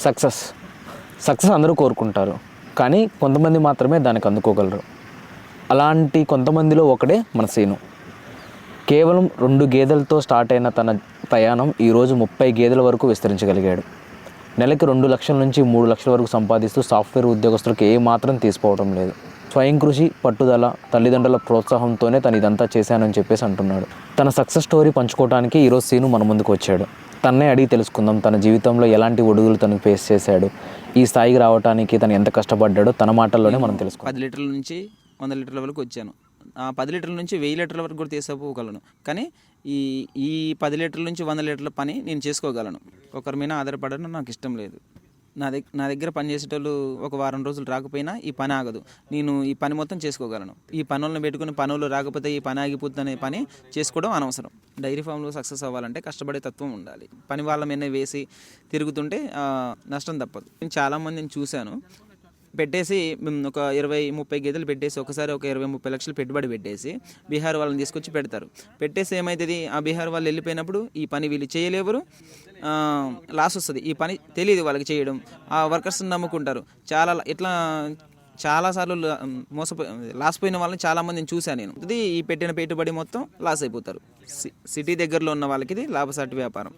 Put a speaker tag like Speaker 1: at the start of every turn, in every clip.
Speaker 1: Success. Success అందరూ కోరుకుంటారు. కానీ కొంతమంది మాత్రమే దానికి అందుకోగలరు. అలాంటి కొంతమందిలో ఒకడే మన సీను. కేవలం రెండు గేదెలతో స్టార్ట్ అయిన తన ప్రయాణం ఈరోజు ముప్పై గేదెల వరకు విస్తరించగలిగాడు. నెలకి రెండు లక్షల నుంచి మూడు లక్షల వరకు సంపాదిస్తూ సాఫ్ట్వేర్ ఉద్యోగస్తులకు ఏ మాత్రం తీసుకోవడం లేదు. స్వయం కృషి పట్టుదల తల్లిదండ్రుల ప్రోత్సాహంతోనే తను ఇదంతా చేశానని చెప్పేసి అంటున్నాడు. తన సక్సెస్ స్టోరీ పంచుకోవడానికి ఈరోజు సీను మన ముందుకు వచ్చాడు. తన్నే అడిగి తెలుసుకుందాం తన జీవితంలో ఎలాంటి ఒడుగులు తను ఫేస్ చేశాడు. ఈ స్థాయికి రావడానికి తను ఎంత కష్టపడ్డాడో తన మాటల్లోనే మనం తెలుసుకుందాం.
Speaker 2: పది లీటర్ల నుంచి వంద లీటర్ల వరకు వచ్చాను. ఆ పది లీటర్ల నుంచి వెయ్యి లీటర్ల వరకు కూడా తీసుకోగలను కానీ ఈ ఈ పది లీటర్ల నుంచి వంద లీటర్ల పని నేను చేసుకోగలను. ఒకరి మీద ఆధారపడడం నాకు ఇష్టం లేదు. నా దగ్గర నా దగ్గర పని చేసేటోళ్ళు ఒక వారం రోజులు రాకపోయినా ఈ పని ఆగదు. నేను ఈ పని మొత్తం చేసుకోగలను. ఈ పనులను పెట్టుకుని పనులు రాకపోతే ఈ పని ఆగిపోతుందనే పని చేసుకోవడం అనవసరం. డైరీ ఫామ్లో సక్సెస్ అవ్వాలంటే కష్టపడే తత్వం ఉండాలి. పని వాళ్ళ మీద వేసి తిరుగుతుంటే నష్టం తప్పదు. నేను చాలామందిని చూశాను. పెట్టేసి ఒక ఇరవై ముప్పై గేదెలు పెట్టేసి ఒకసారి ఒక ఇరవై ముప్పై లక్షలు పెట్టుబడి పెట్టేసి బీహార్ వాళ్ళని తీసుకొచ్చి పెడతారు. పెట్టేసి ఏమవుతుంది ఆ బీహార్ వాళ్ళు వెళ్ళిపోయినప్పుడు ఈ పని వీళ్ళు చేయలేవరు. లాస్ వస్తుంది. ఈ పని తెలియదు వాళ్ళకి చేయడం. ఆ వర్కర్స్ని నమ్ముకుంటారు. చాలా ఇట్లా చాలాసార్లు ల- మోసపోయి లాస్ పోయిన వాళ్ళని చాలామందిని చూశాను నేను. ఇది ఈ పెట్టిన పెట్టుబడి మొత్తం లాస్ అయిపోతారు. సి- సిటీ దగ్గరలో ఉన్న వాళ్ళకి ఇది లాభసాటి వ్యాపారం.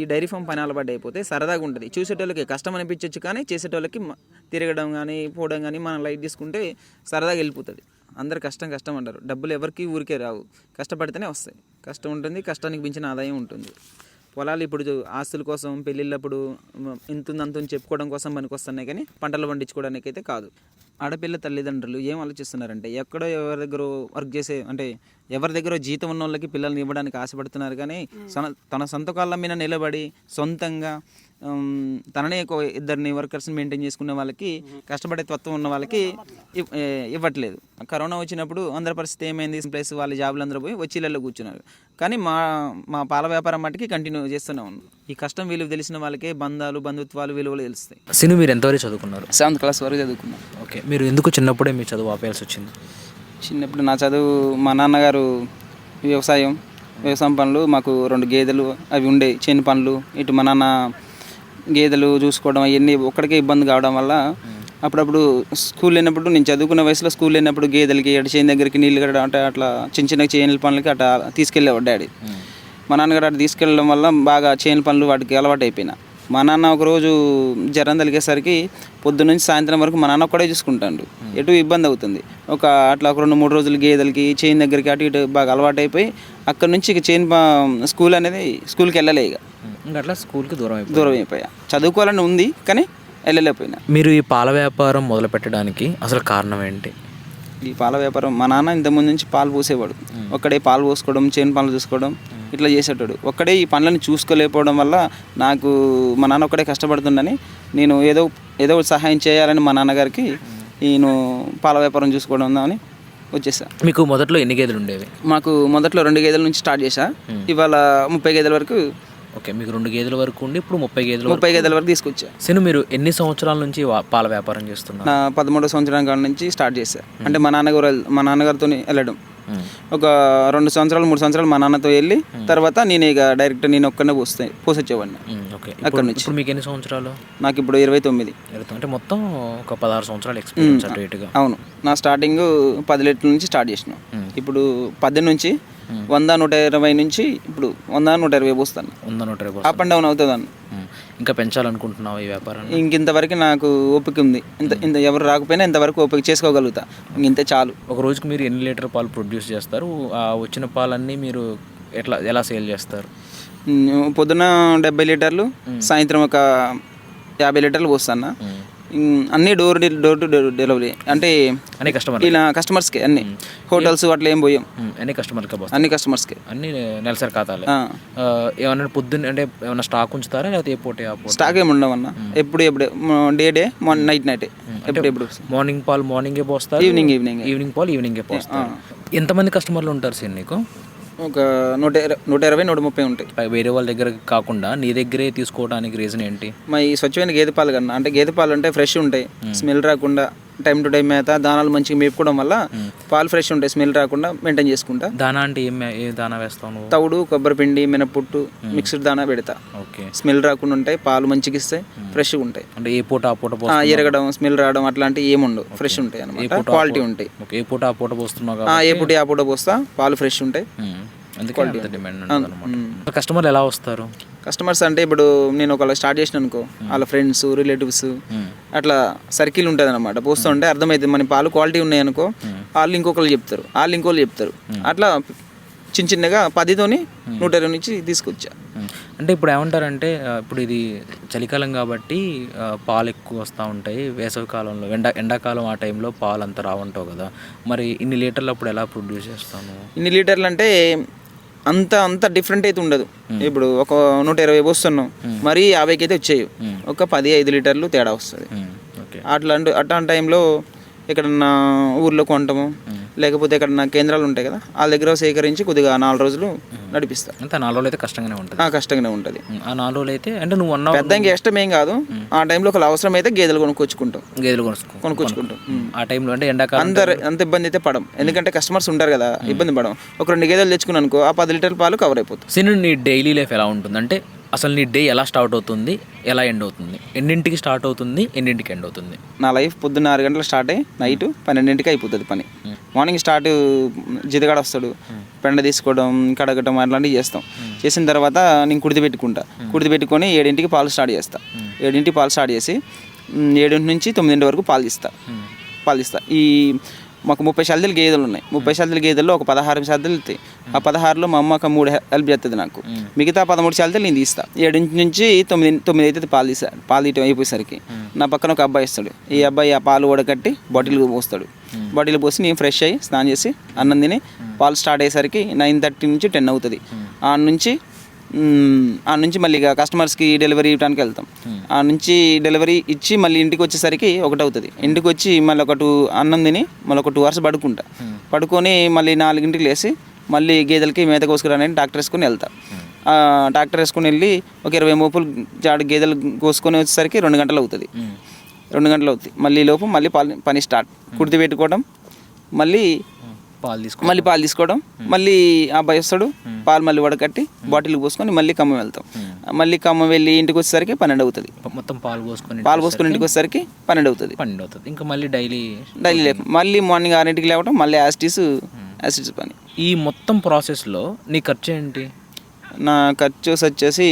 Speaker 2: ఈ డైరీ ఫామ్ పని అలవాటు అయిపోతే సరదాగా ఉంటుంది. చూసేటోళ్ళకి కష్టం అనిపించవచ్చు కానీ చేసేటోళ్ళకి తిరగడం కానీ పోవడం కానీ మనం లైట్ తీసుకుంటే సరదాగా వెళ్ళిపోతుంది. అందరు కష్టం కష్టం అంటారు. డబ్బులు ఎవరికి ఊరికే రావు. కష్టపడితేనే వస్తాయి. కష్టం ఉంటుంది కష్టానికి మించిన ఆదాయం ఉంటుంది. పొలాలు ఇప్పుడు ఆస్తుల కోసం పెళ్ళిళ్ళప్పుడు ఇంత ఇంతుంది చెప్పుకోవడం కోసం పనికి వస్తున్నాయి కానీ పంటలు పండించుకోవడానికి అయితే కాదు. ఆడపిల్ల తల్లిదండ్రులు ఏం ఆలోచిస్తున్నారంటే ఎక్కడో ఎవరి దగ్గర వర్క్ చేసే అంటే ఎవరి దగ్గర జీతం ఉన్న వాళ్ళకి పిల్లల్ని ఇవ్వడానికి ఆశపడుతున్నారు కానీ తన సొంత కాళ్ళ మీద నిలబడి సొంతంగా తననే ఒక ఇద్దరిని వర్కర్స్ని మెయింటైన్ చేసుకునే వాళ్ళకి కష్టపడే తత్వం ఉన్న వాళ్ళకి ఇవ్వట్లేదు. కరోనా వచ్చినప్పుడు అందరి పరిస్థితి ఏమైంది? ప్లస్ వాళ్ళ జాబులు అందరూ పోయి వచ్చి ఇళ్ళలో కూర్చున్నారు. కానీ మా మా పాల వ్యాపారం మట్టుకి కంటిన్యూ చేస్తూనే ఉన్నాం. ఈ కష్టం విలువ తెలిసిన వాళ్ళకే బంధాలు బంధుత్వాలు విలువలు తెలుస్తాయి.
Speaker 1: సీను మీరు ఎంతవరకు చదువుకున్నారు?
Speaker 2: సెవెంత్ క్లాస్ వరకు చదువుకున్నాం.
Speaker 1: ఓకే. మీరు ఎందుకు చిన్నప్పుడే మీ చదువు ఆపేయాల్సి వచ్చింది?
Speaker 2: చిన్నప్పుడు నా చదువు మా నాన్నగారు వ్యవసాయం వ్యవసాయం పనులు మాకు రెండు గేదెలు అవి ఉండే చేను పనులు ఇటు మా నాన్న గేదెలు చూసుకోవడం అవన్నీ ఒక్కడికే ఇబ్బంది కావడం వల్ల అప్పుడప్పుడు స్కూల్ వెళ్ళినప్పుడు నేను చదువుకున్న వయసులో స్కూల్ వెళ్ళినప్పుడు గేదెలకి అటు చేను దగ్గరికి నీళ్ళు కట్టడం అంటే అట్లా చిన్న చిన్న చేనుల పనులకి అట్లా తీసుకెళ్ళేవాడు డాడీ. మా నాన్నగారు అటు తీసుకెళ్ళడం వల్ల బాగా చేనుల పనులు వాటికి అలవాటు అయిపోయినా మా నాన్న ఒకరోజు జ్వరం తలిగేసరికి పొద్దు నుంచి సాయంత్రం వరకు మా నాన్న ఒక్కడే చూసుకుంటాడు. ఎటు ఇబ్బంది అవుతుంది. ఒక అట్లా ఒక రెండు మూడు రోజులు గేదెలకి చైన్ దగ్గరికి అటు ఇటు బాగా అలవాటు అయిపోయి అక్కడ నుంచి ఇక చైన్ స్కూల్ అనేది స్కూల్కి వెళ్ళలే ఇక.
Speaker 1: అట్లా స్కూల్కి దూరం అయిపోయింది
Speaker 2: దూరం అయిపోయా. చదువుకోవాలని ఉంది కానీ వెళ్ళలేకపోయినా.
Speaker 1: మీరు ఈ పాల వ్యాపారం మొదలు పెట్టడానికి అసలు కారణం ఏంటి?
Speaker 2: ఈ పాల వ్యాపారం. మా నాన్న ఇంతకుముందు నుంచి పాలు పోసేవాడు. ఒక్కడే పాలు పోసుకోవడం చేను పనులు చూసుకోవడం ఇట్లా చేసేటాడు. ఒక్కడే ఈ పనులను చూసుకోలేకపోవడం వల్ల నాకు మా నాన్న ఒక్కడే కష్టపడుతుండని నేను ఏదో ఏదో సహాయం చేయాలని మా నాన్నగారికి నేను పాల వ్యాపారం చూసుకోవడం అని వచ్చేసా.
Speaker 1: మీకు మొదట్లో ఎన్ని గేదెలు ఉండేవి?
Speaker 2: మాకు మొదట్లో రెండు గేదెల నుంచి స్టార్ట్ చేసా. ఇవాళ ముప్పై గేదెల వరకు
Speaker 1: ఓకే మీకు రెండు గేదెల వరకు ఉండి ఇప్పుడు ముప్పై గేదెల
Speaker 2: ముప్పై గేదెల వరకు తీసుకొచ్చా.
Speaker 1: సీను మీరు ఎన్ని సంవత్సరాల నుంచి పాల వ్యాపారం చేస్తున్నారు?
Speaker 2: నా పదమూడో సంవత్సరం కాడ నుంచి స్టార్ట్ చేశా. అంటే మా నాన్నగారు మా నాన్నగారితో వెళ్ళడం. ఒక రెండు సంవత్సరాలు మూడు సంవత్సరాలు మా నాన్నతో వెళ్ళి తర్వాత నేను ఇక డైరెక్ట్ నేను ఒక్కనే పోస్తే పోసొచ్చేవాడిని. అక్కడ నుంచి.
Speaker 1: ఇప్పుడు మీకు ఎన్ని సంవత్సరాలు?
Speaker 2: నాకు ఇప్పుడు ఇరవై తొమ్మిది.
Speaker 1: అంటే మొత్తం ఒక పదహారు సంవత్సరాలు ఎక్స్పీరియన్స్
Speaker 2: అవును. నా స్టార్టింగ్ పది లీటర్ల నుంచి స్టార్ట్ చేసిన. ఇప్పుడు పద్దెనిమిది నుంచి వంద నూట ఇరవై నుంచి ఇప్పుడు వంద నూట ఇరవై పోస్తాను.
Speaker 1: ఉందా నూట ఇరవై
Speaker 2: అప్ అండ్ డౌన్ అవుతుంది అన్న.
Speaker 1: ఇంకా పెంచాలనుకుంటున్నావు ఈ వ్యాపారాన్ని?
Speaker 2: ఇంకింతవరకు నాకు ఓపిక ఉంది. ఇంత ఇంత ఎవరు రాకపోయినా ఇంతవరకు ఓపిక చేసుకోగలుగుతా. ఇంక ఇంతే చాలు.
Speaker 1: ఒక రోజుకి మీరు ఎన్ని లీటర్ పాలు ప్రొడ్యూస్ చేస్తారు? ఆ వచ్చిన పాలన్నీ మీరు ఎట్లా ఎలా సేల్ చేస్తారు?
Speaker 2: పొద్దున డెబ్బై లీటర్లు సాయంత్రం ఒక యాభై లీటర్లు పోస్తాను అన్నీ door door to door delivery అంటే
Speaker 1: అన్ని కస్టమర్
Speaker 2: ఇలా కస్టమర్స్కి అన్ని. హోటల్స్ అట్లా ఏం పోయాం?
Speaker 1: అన్ని కస్టమర్కి వస్తాయి
Speaker 2: అన్ని కస్టమర్స్కి
Speaker 1: అన్ని నెలసరి ఖాతాలే. ఏమన్నా పొద్దున్న అంటే ఏమన్నా స్టాక్ ఉంచుతారా? లేకపోతే ఏ పూట
Speaker 2: స్టాక్ ఏమి ఉండవు అన్న ఎప్పుడు ఎప్పుడు డే డే నైట్ నైట్ ఎప్పుడు ఎప్పుడు.
Speaker 1: మార్నింగ్ పాలు మార్నింగే పోస్తారు?
Speaker 2: ఈవినింగ్ ఈవినింగ్
Speaker 1: ఈవినింగ్ పాలు ఈవినింగే పోస్తారు? ఎంతమంది కస్టమర్లు ఉంటారు సార్ నీకు?
Speaker 2: ఒక నూట నూట ఇరవై నూట ముప్పై ఉంటాయి.
Speaker 1: వేరే వాళ్ళ దగ్గర కాకుండా నీ దగ్గరే తీసుకోవడానికి రీజన్ ఏంటి?
Speaker 2: మా ఈ స్వచ్ఛమైన గేదె పాలు కన్నా అంటే గేదె పాలు అంటే ఫ్రెష్ ఉంటాయి. స్మెల్ రాకుండా టైం టు టైం మేత దానాలు మంచిగా మేపుకోవడం వల్ల పాలు ఫ్రెష్ ఉంటాయి స్మెల్ రాకుండా మెయింటైన్ చేసుకుంటా.
Speaker 1: దానా అంటే ఏం ఏ దానా వేస్తావు నువ్వు?
Speaker 2: తవుడు కొబ్బరి పిండి మినపుట్టు మిక్స్డ్ దానా పెడతా.
Speaker 1: ఓకే
Speaker 2: స్మెల్ రాకుండా ఉంటాయి పాలు మంచిగా ఇస్తాయి ఫ్రెష్గా ఉంటాయి.
Speaker 1: అంటే ఏ పూట ఆ పూట
Speaker 2: ఎరగడం స్మెల్ రావడం అట్లాంటివి ఏముండవు ఫ్రెష్ ఉంటాయి అనమాట క్వాలిటీ ఉంటాయి.
Speaker 1: ఓకే ఏ పూట ఆ పూట కాబట్టి
Speaker 2: ఏ పూట ఆ పూట పోస్తా పాలు ఫ్రెష్ ఉంటాయి.
Speaker 1: డిమాండ్ అనమాట కస్టమర్లు ఎలా వస్తారు?
Speaker 2: కస్టమర్స్ అంటే ఇప్పుడు నేను ఒకవేళ స్టార్ట్ చేసిన అనుకో వాళ్ళ ఫ్రెండ్స్ రిలేటివ్స్ అట్లా సర్కిల్ ఉంటుంది అనమాట పోస్తుంటే అర్థమవుతుంది మన పాలు క్వాలిటీ ఉన్నాయి అనుకో వాళ్ళు ఇంకొకరు చెప్తారు వాళ్ళు ఇంకోళ్ళు చెప్తారు. అట్లా చిన్న చిన్నగా పదితోని నూట ఇరవై నుంచి తీసుకొచ్చా.
Speaker 1: అంటే ఇప్పుడు ఏమంటారంటే ఇప్పుడు ఇది చలికాలం కాబట్టి పాలు ఎక్కువ వస్తూ ఉంటాయి. వేసవి కాలంలో ఎండా ఎండాకాలం ఆ టైంలో పాలు అంత రావంటావు కదా. మరి ఇన్ని లీటర్లు అప్పుడు ఎలా ప్రొడ్యూస్ చేస్తాను?
Speaker 2: ఇన్ని లీటర్లు అంటే అంత అంత డిఫరెంట్ అయితే ఉండదు. ఇప్పుడు ఒక నూట ఇరవై పోస్తున్నాం. మరీ యాభైకి అయితే వచ్చాయి ఒక పది ఐదు లీటర్లు తేడా వస్తుంది.
Speaker 1: ఓకే.
Speaker 2: అట్లాంటి అట్లాంటి టైంలో ఎక్కడన్నా ఊర్లో కొంటాము. లేకపోతే ఎక్కడన్నా కేంద్రాలు ఉంటాయి కదా వాళ్ళ దగ్గర సేకరించి కొద్దిగా నాలుగు రోజులు నడిపిస్తా
Speaker 1: అంతే నాలుగు రోజులు అయితే కష్టంగానే ఉంటుంది.
Speaker 2: ఆ, కష్టంగానే ఉంటుంది.
Speaker 1: ఆ నాలుగు రోజులు అయితే అంటే నువ్వు అన్న
Speaker 2: పెద్ద ఇష్టం ఏం కాదు. ఆ టైంలో ఒక అవసరం అయితే గేదెలు కొనుక్కొచ్చుకుంటాం.
Speaker 1: గేదెలు కొనుక్కో
Speaker 2: కొనుక్కొచ్చుకుంటాం.
Speaker 1: ఆ టైంలో అంటే ఎండాకాలం
Speaker 2: అంత అంత ఇబ్బంది అయితే పడం. ఎందుకంటే కస్టమర్స్ ఉంటారు కదా ఇబ్బంది పడం. ఒక రెండు గేదెలు తెచ్చుకున్నాను అనుకో ఆ పది లీటర్ల పాలు కవర్ అయిపోతుంది.
Speaker 1: సిను నీ డైలీ లైఫ్ ఎలా ఉంటుంది? అంటే అసలు నీ డే ఎలా స్టార్ట్ అవుతుంది ఎలా ఎండ్ అవుతుంది? ఎన్నింటికి స్టార్ట్ అవుతుంది ఎన్నింటికి ఎండ్ అవుతుంది?
Speaker 2: నా లైఫ్ పొద్దున్న ఆరు గంటలకు స్టార్ట్ అయ్యి నైట్ పన్నెండింటికి అయిపోతుంది పని. మార్నింగ్ స్టార్ట్ జితగాడ వస్తాడు పెండ తీసుకోవడం కడగటం అట్లాంటివి చేస్తాం. చేసిన తర్వాత నేను కుడితి పెట్టుకుంటా. కుడితి పెట్టుకొని ఏడింటికి పాలు స్టార్ట్ చేస్తా. ఏడింటికి పాలు స్టార్ట్ చేసి ఏడింటి నుంచి తొమ్మిదింటి వరకు పాలు తీస్తా. పాలు తీస్తా. ఈ మాకు ముప్పై శాలదలు గేదెలు ఉన్నాయి. ముప్పై శాలదల గేదెల్లో ఒక పదహారు శాలదలు ఇస్తాయి ఆ పదహారులో మా అమ్మ ఒక మూడు హెల్ప్ చేస్తుంది నాకు. మిగతా పదమూడు శాలదలు నేను తీస్తా. ఏడింటి నుంచి తొమ్మిది తొమ్మిది అయితే పాలు తీసా పాలు తీయటం అయిపోయేసరికి. నా పక్కన ఒక అబ్బాయి ఇస్తాడు ఈ అబ్బాయి ఆ పాలు వడకట్టి బాటిల్ పోస్తాడు. బాటిల్ పోసి నేను ఫ్రెష్ అయ్యి స్నానం చేసి అన్నం తిని పాలు స్టార్ట్ అయ్యేసరికి నైన్ థర్టీ నుంచి టెన్ అవుతుంది. ఆ నుంచి ఆ నుంచి మళ్ళీ ఇక కస్టమర్స్కి డెలివరీ ఇవ్వడానికి వెళ్తాం. ఆ నుంచి డెలివరీ ఇచ్చి మళ్ళీ ఇంటికి వచ్చేసరికి ఒకటి అవుతుంది ఇంటికి వచ్చి మళ్ళీ ఒక టూ అన్నం తిని మళ్ళీ ఒక టూ అవర్స్ పడుకుంటా. పడుకొని మళ్ళీ నాలుగింటికి లేసి మళ్ళీ గేదెలకి మేత కోసుకురాని ట్రాక్టర్ వేసుకొని వెళ్తా. ఆ, ట్రాక్టర్ వేసుకొని వెళ్ళి ఒక ఇరవై మోపులు జాడు గేదెలు కోసుకొని వచ్చేసరికి రెండు గంటలు అవుతుంది రెండు గంటలు అవుతుంది మళ్ళీ లోపు మళ్ళీ పని స్టార్ట్ కుర్తి పెట్టుకోవడం మళ్ళీ
Speaker 1: పాలు తీసుకో
Speaker 2: మళ్ళీ పాలు తీసుకోవడం. మళ్ళీ ఆ అబ్బాయి వస్తాడు పాలు మళ్ళీ వడకట్టి బాటిల్ పోసుకొని మళ్ళీ ఖమ్మం వెళ్తాం. మళ్ళీ ఖమ్మం వెళ్ళి ఇంటికి వచ్చేసరికి పన్నెండు అవుతుంది.
Speaker 1: మొత్తం పాలు పోసుకొని
Speaker 2: పాలు పోసుకొని ఇంటికి వచ్చేసరికి పన్నెండు అవుతుంది.
Speaker 1: పన్నెండు అవుతుంది. ఇంకా మళ్ళీ డైలీ
Speaker 2: డైలీ లేపు మళ్ళీ మార్నింగ్ ఆరింటికి లేవడం మళ్ళీ యాసిటీస్ యాసిటీస్ పని.
Speaker 1: ఈ మొత్తం ప్రాసెస్లో నీ ఖర్చు ఏంటి?
Speaker 2: నా ఖర్చు వచ్చేసి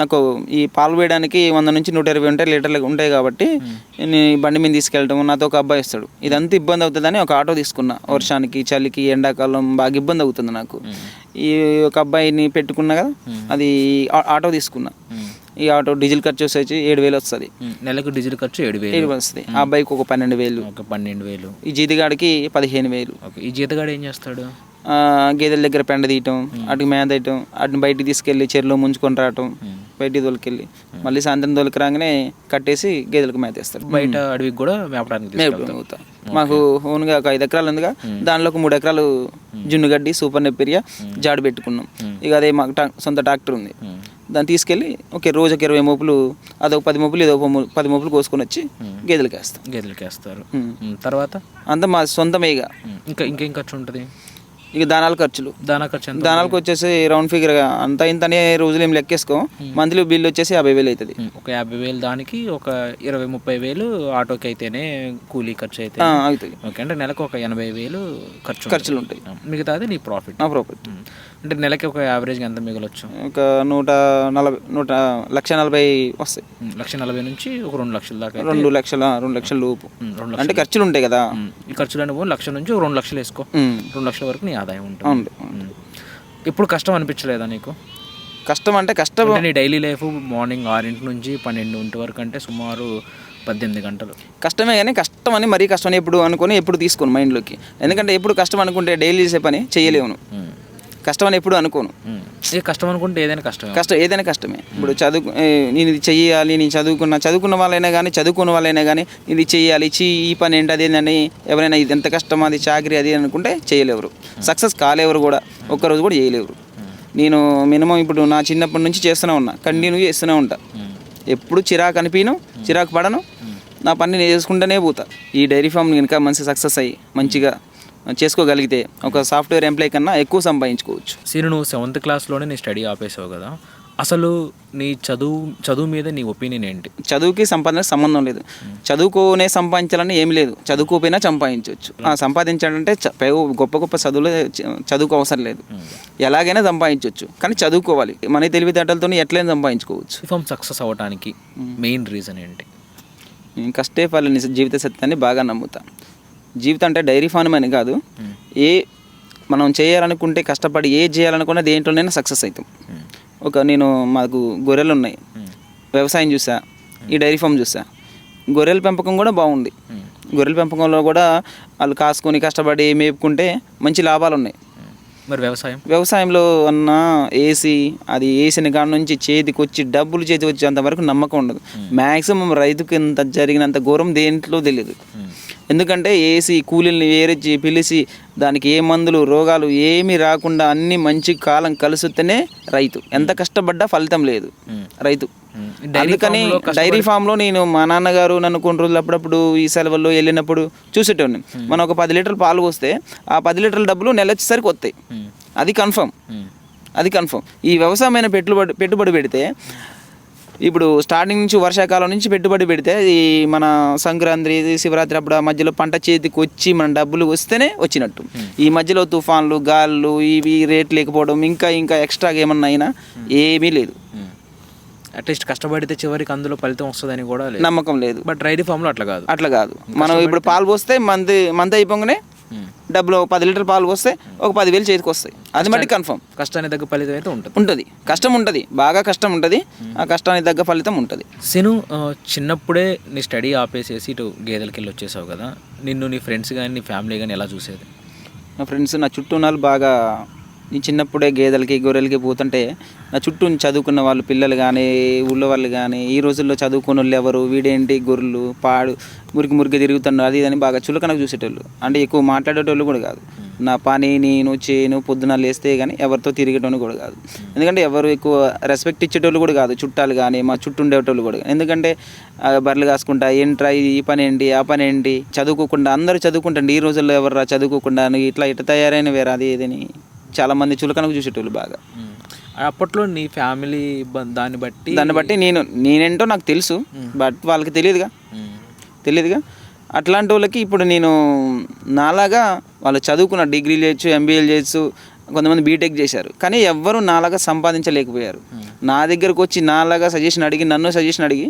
Speaker 2: నాకు ఈ పాలు వేయడానికి వంద నుంచి నూట ఇరవై ఉంటాయి లీటర్లు ఉంటాయి కాబట్టి నేను ఈ బండి మీద తీసుకెళ్ళటం నాతో ఒక అబ్బాయి వస్తాడు. ఇదంతా ఇబ్బంది అవుతుందని ఒక ఆటో తీసుకున్నా. వర్షానికి చలికి ఎండాకాలం బాగా ఇబ్బంది అవుతుంది నాకు. ఈ ఒక అబ్బాయిని పెట్టుకున్నా కదా అది ఆటో తీసుకున్నా. ఈ ఆటో డీజిల్ ఖర్చు వచ్చేసి ఏడు వేలు వస్తుంది.
Speaker 1: నెలకు డీజిల్ ఖర్చు ఏడు వేలు.
Speaker 2: ఏడు వస్తుంది. ఆ అబ్బాయికి ఒక పన్నెండు వేలు.
Speaker 1: ఒక పన్నెండు వేలు.
Speaker 2: ఈ జీతిగాడికి పదిహేను వేలు.
Speaker 1: ఈ జీతగాడు ఏం చేస్తాడు?
Speaker 2: గేదెల దగ్గర పెండ తీయటం అటు మేత తీయటం అటు బయటికి తీసుకెళ్ళి చెరులో ముంచుకొని రావటం బయటికి తోలుకెళ్ళి మళ్ళీ సాయంత్రం తోలికి రాగానే కట్టేసి గేదెలకు మేత వేస్తారు.
Speaker 1: బయట అడవికి కూడా మేపడానికి.
Speaker 2: మాకు ఓన్గా ఒక ఐదు ఎకరాలు ఉందిగా. దానిలో ఒక మూడు ఎకరాలు జున్ను గడ్డి సూపర్ నెప్పిరియా జాడు పెట్టుకున్నాం. ఇక అదే మాకు సొంత ట్రాక్టర్ ఉంది. దాన్ని తీసుకెళ్ళి ఒక రోజుకి ఇరవై మోపులు అదొక పది మోపులు మో- పది మోపులు కోసుకొని వచ్చి గేదెలకు వేస్తాం
Speaker 1: గేదెలకి వేస్తారు తర్వాత?
Speaker 2: అంతా మా సొంతమే ఇక.
Speaker 1: ఇంకా ఇంకేం ఖర్చు ఉంటుంది?
Speaker 2: ఇక దానాల ఖర్చులు.
Speaker 1: దానా ఖర్చు
Speaker 2: దానాలకు వచ్చేసి రౌండ్ ఫిగర్గా అంత ఇంత అనే రోజులు ఏం లెక్కేసుకో. మంత్లీ బిల్ వచ్చేసి యాభై వేలు అవుతుంది
Speaker 1: ఒక యాభై వేలు దానికి ఒక ఇరవై ముప్పై వేలు ఆటోకి అయితేనే కూలీ ఖర్చు అయితే
Speaker 2: అవుతుంది
Speaker 1: ఓకే అంటే నెలకు ఒక ఎనభై వేలు ఖర్చు
Speaker 2: ఖర్చులు ఉంటాయి.
Speaker 1: మిగతాది నీ ప్రాఫిట్
Speaker 2: నా ప్రాఫిట్.
Speaker 1: అంటే నెలకి ఒక యావరేజ్గా ఎంత మిగలొచ్చు?
Speaker 2: ఒక నూట నలభై నూట లక్ష నలభై వస్తాయి.
Speaker 1: లక్ష నలభై నుంచి ఒక రెండు లక్షల దాకా
Speaker 2: రెండు లక్షల రెండు లక్షల లోపు. అంటే ఖర్చులు ఉంటాయి కదా.
Speaker 1: ఈ ఖర్చులు అనేవి లక్ష నుంచి రెండు లక్షలు వేసుకో. రెండు లక్షల వరకు నీ ఆదాయం ఉంటుంది. ఇప్పుడు కష్టం అనిపించలేదా నీకు?
Speaker 2: కష్టం అంటే కష్టం.
Speaker 1: నీ డైలీ లైఫ్ మార్నింగ్ ఆరింటి నుంచి పన్నెండు వరకు అంటే సుమారు పద్దెనిమిది గంటలు.
Speaker 2: కష్టమే కానీ కష్టం అని మరీ కష్టం అని ఎప్పుడు అనుకొని ఎప్పుడు తీసుకోను మైండ్లోకి. ఎందుకంటే ఎప్పుడు కష్టం అనుకుంటే డైలీ చేసే పని చేయలేను
Speaker 1: ఉమ్.
Speaker 2: కష్టం అని ఎప్పుడు అనుకోను.
Speaker 1: ఏ కష్టం అనుకుంటే ఏదైనా కష్టం
Speaker 2: కష్టం ఏదైనా కష్టమే. ఇప్పుడు చదువు నేను ఇది చెయ్యాలి నేను చదువుకున్న చదువుకున్న వాళ్ళైనా కానీ చదువుకున్న వాళ్ళైనా కానీ ఇది చెయ్యాలి చీ ఈ పని ఏంటి అదేంటని ఎవరైనా ఇది ఎంత కష్టం అది చాకరీ అది అనుకుంటే చేయలేరు సక్సెస్ కాలేవరు కూడా ఒక్కరోజు కూడా చేయలేరు నేను మినిమం ఇప్పుడు నా చిన్నప్పటి నుంచి చేస్తూనే ఉన్నా కంటిన్యూ చేస్తూనే ఉంటా. ఎప్పుడు చిరాకు అనిపించను చిరాకు పడను నా పని నేను చేసుకుంటూనే పోతా. ఈ డైరీ ఫామ్ కనుక మంచి సక్సెస్ అయ్యి మంచిగా చేసుకోగలిగితే ఒక సాఫ్ట్వేర్ ఎంప్లాయ్ కన్నా ఎక్కువ సంపాదించుకోవచ్చు.
Speaker 1: సీను నువ్వు సెవెంత్ క్లాస్లోనే నీ స్టడీ ఆపేసావు కదా? అసలు నీ చదువు చదువు మీద నీ ఒపీనియన్ ఏంటి?
Speaker 2: చదువుకి సంపాదన సంబంధం లేదు. చదువుకోనే సంపాదించాలని ఏం లేదు. చదువుకోపోయినా సంపాదించవచ్చు. సంపాదించాలంటే గొప్ప గొప్ప చదువులు చదువుకు అవసరం లేదు. ఎలాగైనా సంపాదించవచ్చు. కానీ చదువుకోవాలి. మన తెలివితేటలతో ఎట్లయినా సంపాదించుకోవచ్చు.
Speaker 1: ఫామ్ సక్సెస్ అవ్వడానికి మెయిన్ రీజన్ ఏంటి?
Speaker 2: నేను కష్టే ఫలని జీవిత సత్యాన్ని బాగా నమ్ముతా. జీవితం అంటే డైరీ ఫార్మ్ అని కాదు. ఏ మనం చేయాలనుకుంటే కష్టపడి ఏ చేయాలనుకున్నా దేంట్లోనైనా సక్సెస్ అవుతాం. ఒక నేను మాకు గొర్రెలు ఉన్నాయి. వ్యవసాయం చూసా. ఈ డైరీ ఫామ్ చూసా. గొర్రెల పెంపకం కూడా బాగుంది. గొర్రెల పెంపకంలో కూడా వాళ్ళు కాసుకొని కష్టపడి మేపుకుంటే మంచి లాభాలు ఉన్నాయి.
Speaker 1: మరి వ్యవసాయం?
Speaker 2: వ్యవసాయంలో అన్న ఏసీ అది వేసిన కాడ నుంచి చేతికి వచ్చి డబ్బులు చేతి వచ్చేంత వరకు నమ్మకం ఉండదు. మ్యాక్సిమం రైతుకి ఇంత జరిగినంత ఘోరం దేంట్లో తెలియదు ఎందుకంటే ఏసీ కూలీల్ని వేరేచి పిలిచి దానికి ఏ మందులు రోగాలు ఏమీ రాకుండా అన్ని మంచి కాలం కలుసుతేనే రైతు. ఎంత కష్టపడ్డా ఫలితం లేదు. రైతు. అందుకని డైరీ ఫామ్లో నేను మా నాన్నగారు నన్ను కొన్ని రోజులు అప్పుడప్పుడు ఈ సెలవుల్లో వెళ్ళినప్పుడు చూసేటోని మనం ఒక పది లీటర్లు పాలు పోస్తే ఆ పది లీటర్ల డబ్బులు నెల వచ్చేసరికి వస్తాయి. అది కన్ఫర్మ్. అది కన్ఫర్మ్. ఈ వ్యవసాయమైన పెట్టుబడి పెట్టుబడి పెడితే ఇప్పుడు స్టార్టింగ్ నుంచి వర్షాకాలం నుంచి పెట్టుబడి పెడితే ఈ మన సంక్రాంతి శివరాత్రి అప్పుడు ఆ మధ్యలో పంట చేతికి వచ్చి మన డబ్బులు వస్తేనే వచ్చినట్టు. ఈ మధ్యలో తుఫాన్లు గాళ్ళు ఇవి రేట్ లేకపోవడం ఇంకా ఇంకా ఎక్స్ట్రాగా ఏమన్నా అయినా ఏమీ లేదు.
Speaker 1: అట్లీస్ట్ కష్టపడితే చివరికి అందులో ఫలితం వస్తుందని కూడా
Speaker 2: నమ్మకం లేదు.
Speaker 1: బట్ డైరీ ఫామ్లో అట్లా కాదు.
Speaker 2: అట్లా కాదు. మనం ఇప్పుడు పాలు పోస్తే మంత్ మంత్ అయిపోగానే డబ్బులు ఒక పది లీటర్ పాలు పోస్తే ఒక పదివేలు చేతికి వస్తాయి. అది మట్టి కన్ఫర్మ్
Speaker 1: కష్టానికి తగ్గ ఫలితం అయితే ఉంటుంది.
Speaker 2: ఉంటుంది. కష్టం ఉంటుంది. బాగా కష్టం ఉంటుంది. ఆ కష్టానికి తగ్గ ఫలితం ఉంటుంది.
Speaker 1: సిను ఆ, చిన్నప్పుడే నీ స్టడీ ఆపేసేసి ఇటు గేదెలకి వెళ్ళి వచ్చేసావు కదా నిన్ను నీ ఫ్రెండ్స్ కానీ నీ ఫ్యామిలీ కానీ ఎలా చూసేది?
Speaker 2: నా ఫ్రెండ్స్ నా చుట్టూ ఉన్న వాళ్ళు బాగా నేను చిన్నప్పుడే గేదెలకి గొర్రెలకి పోతుంటే నా చుట్టూ చదువుకున్న వాళ్ళు పిల్లలు కానీ ఊళ్ళో వాళ్ళు కానీ ఈ రోజుల్లో చదువుకున్న వాళ్ళు ఎవరు? వీడేంటి? గొర్రెలు పాడు మురికి మురికి తిరుగుతున్నారు. అది ఇది అని బాగా చులకనకు చూసేటోళ్ళు. అంటే ఎక్కువ మాట్లాడేటోళ్ళు కూడా కాదు. నా పని నేను చేయను పొద్దున లేస్తే కానీ ఎవరితో తిరిగేటోళ్ళు కూడా కాదు. ఎందుకంటే ఎవరు ఎక్కువ రెస్పెక్ట్ ఇచ్చేటోళ్ళు కూడా కాదు. చుట్టాలు కానీ మా చుట్టూ ఉండేటోళ్ళు కూడా ఎందుకంటే బర్రెలు కాసుకుంటా ఏంట్రా ఈ పని ఏంటి? ఆ పని ఏంటి? చదువుకోకుండా అందరూ చదువుకుంటండి. ఈ రోజుల్లో ఎవర్రా చదువుకోకుండా ఇట్లా ఇట్లా తయారైన వేరే అది ఇదని చాలా మంది చులకనకు చూసేటోళ్ళు బాగా.
Speaker 1: అప్పట్లో నీ ఫ్యామిలీ దాన్ని బట్టి
Speaker 2: దాన్ని బట్టి నేను నేనేంటో నాకు తెలుసు బట్ వాళ్ళకి తెలియదుగా. తెలియదుగా. అట్లాంటి వాళ్ళకి ఇప్పుడు నేను నాలాగా వాళ్ళు చదువుకున్న డిగ్రీలు చేయొచ్చు ఎంబీఏలు చేయొచ్చు కొంతమంది బీటెక్ చేశారు. కానీ ఎవ్వరూ నాలాగా సంపాదించలేకపోయారు. నా దగ్గరకు వచ్చి నాలాగా సజెషన్ అడిగి నన్ను సజెషన్ అడిగి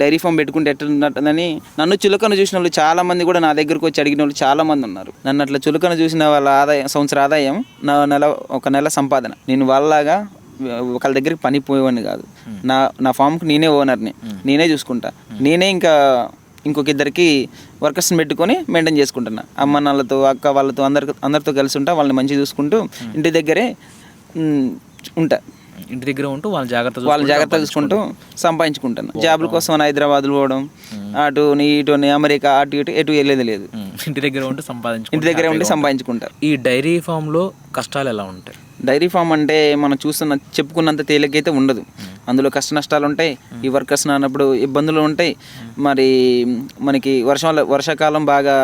Speaker 2: డైరీ ఫామ్ పెట్టుకుంటే ఎట్లుంటుందని నన్ను చులకన చూసిన వాళ్ళు చాలా మంది కూడా నా దగ్గరకు వచ్చి అడిగిన వాళ్ళు చాలా మంది ఉన్నారు. నన్ను అట్లా చులకన చూసిన వాళ్ళ ఆదాయం సంవత్సర ఆదాయం నా నెల ఒక నెల సంపాదన. నేను వాళ్ళలాగా ఒకళ్ళ దగ్గరికి పని పోయేవాడిని కాదు. నా నా ఫామ్కి నేనే ఓనర్ని నేనే చూసుకుంటా. నేనే ఇంకా ఇంకొక ఇద్దరికి వర్కర్స్ని పెట్టుకొని మెయింటైన్ చేసుకుంటున్నా. అమ్మ నాన్నలతో అక్క వాళ్ళతో అందరి అందరితో కలిసి ఉంటా వాళ్ళని మంచిగా చూసుకుంటూ ఇంటి దగ్గరే ఉంటా.
Speaker 1: ఇంటి దగ్గర ఉంటూ వాళ్ళ జాగ్రత్త
Speaker 2: వాళ్ళని జాగ్రత్తగా చూసుకుంటూ సంపాదించుకుంటాను జాబుల కోసం హైదరాబాద్లో పోవడం అటు ఇటు అమెరికా అటు ఇటు ఎటు వెళ్ళేది లేదు.
Speaker 1: ఇంటి దగ్గర ఉంటూ సంపాదించుకో
Speaker 2: ఇంటి దగ్గరే ఉండి సంపాదించుకుంటా.
Speaker 1: ఈ డైరీ ఫామ్లో కష్టాలు ఎలా ఉంటాయి?
Speaker 2: డైరీ ఫామ్ అంటే మనం చూస్తున్న చెప్పుకున్నంత తేలికైతే ఉండదు. అందులో కష్ట నష్టాలు ఉంటాయి ఈ వర్కర్స్ అన్నప్పుడు ఇబ్బందులు ఉంటాయి. మరి మనకి వర్షం వర్షాకాలం బాగా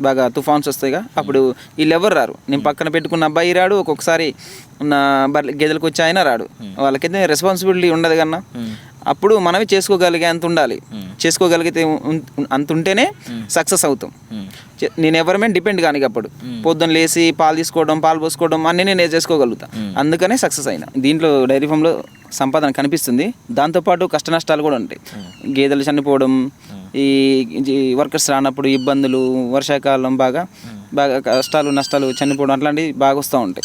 Speaker 2: బాగా తుఫాన్స్ వస్తాయిగా అప్పుడు వీళ్ళు ఎవరు రారు. నేను పక్కన పెట్టుకున్న అబ్బాయి రాడు ఒక్కొక్కసారి నా బర్రె గేదెలకు వచ్చి ఆయన రాడు. వాళ్ళకైతే రెస్పాన్సిబిలిటీ ఉండదు కన్నా. అప్పుడు మనమే చేసుకోగలిగే అంత ఉండాలి. చేసుకోగలిగితే అంత ఉంటేనే సక్సెస్ అవుతాం. నేను ఎవరి మీద డిపెండ్ కానీ అప్పుడు. పొద్దున్న లేచి పాలు తీసుకోవడం పాలు పోసుకోవడం అన్నీ నేను చేసుకోగలుగుతా. అందుకనే సక్సెస్ అయినా. దీంట్లో డైరీ ఫామ్లో సంపాదన కనిపిస్తుంది. దాంతోపాటు కష్ట నష్టాలు కూడా ఉంటాయి. గేదెలు చనిపోవడం ఈ వర్కర్స్ రానప్పుడు ఇబ్బందులు వర్షాకాలం బాగా బాగా కష్టాలు నష్టాలు చనిపోవడం అట్లాంటివి బాగా వస్తూ ఉంటాయి.